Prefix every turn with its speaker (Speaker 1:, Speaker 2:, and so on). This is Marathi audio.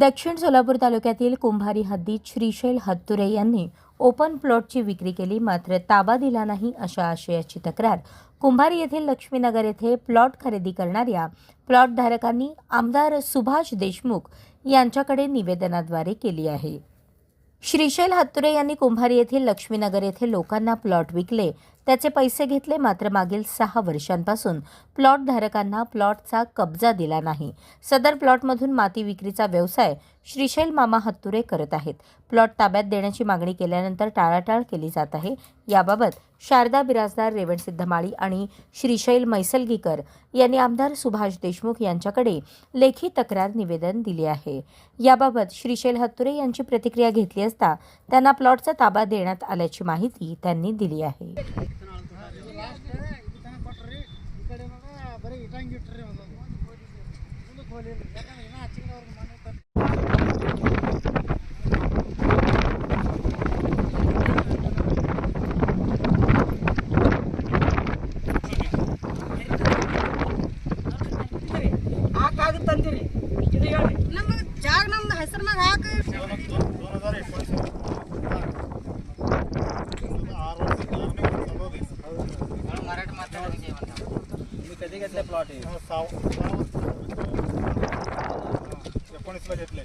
Speaker 1: दक्षिण सोलापूर तालुक्यातील कुंभारी हद्दीत श्रीशैल हत्तुरे यांनी ओपन प्लॉटची विक्री केली मात्र ताबा दिला नाही अशा आशयाची तक्रार. कुंभारी येथील लक्ष्मीनगर येथे प्लॉट खरेदी करणाऱ्या प्लॉटधारकांनी आमदार सुभाष देशमुख यांच्याकडे निवेदनाद्वारे केली आहे. श्रीशैल हत्तुरे यांनी कुंभारी येथील लक्ष्मीनगर येथे लोकांना प्लॉट विकले. त्याचे पैसे घेतले मात्र मागील सहा वर्षांपासून प्लॉटधारकांना प्लॉटचा कब्जा दिला नाही. सदर प्लॉटमधून माती विक्रीचा व्यवसाय श्रीशैल मामा हत्तुरे करत आहेत. प्लॉट ताब्यात देण्याची मागणी केल्यानंतर टाळाटाळ केली जात आहे. याबाबत शारदा बिराजदार रेवण सिद्धमाळी आणि श्रीशैल मैसलगीकर यांनी आमदार सुभाष देशमुख यांच्याकडे लेखी तक्रार निवेदन दिले आहे. याबाबत श्रीशैल हत्तुरे यांची प्रतिक्रिया घेतली असता त्यांना प्लॉटचा ताबा देण्यात आल्याची माहिती त्यांनी दिली आहे.
Speaker 2: ಇಟ್ಟಂಗೆ ಇಟ್ರಿ ಒಂದೊಂದು. ಮುಂದಕ್ಕೆ ಹೋಲಿಲ್ಲ ಯಾಕಂದ್ರೆ ಇನ್ನೂ ಹಚ್ಚಿಕೊಂಡವ್ರಿಗೆ ಮನೆ ತಂದಿರಿ. ಇದು ಹೇಳಿ.
Speaker 3: ನಮ್ಗೆ ಜಾಗ ನಮ್ದು ಹೆಸರ್ನಾಗ ಹಾಕಿ
Speaker 2: ಮಾರಾಟ ಮಾತಾಡೋದು कधी घेतले प्लॉट हे
Speaker 4: एकोणीसला घेतले.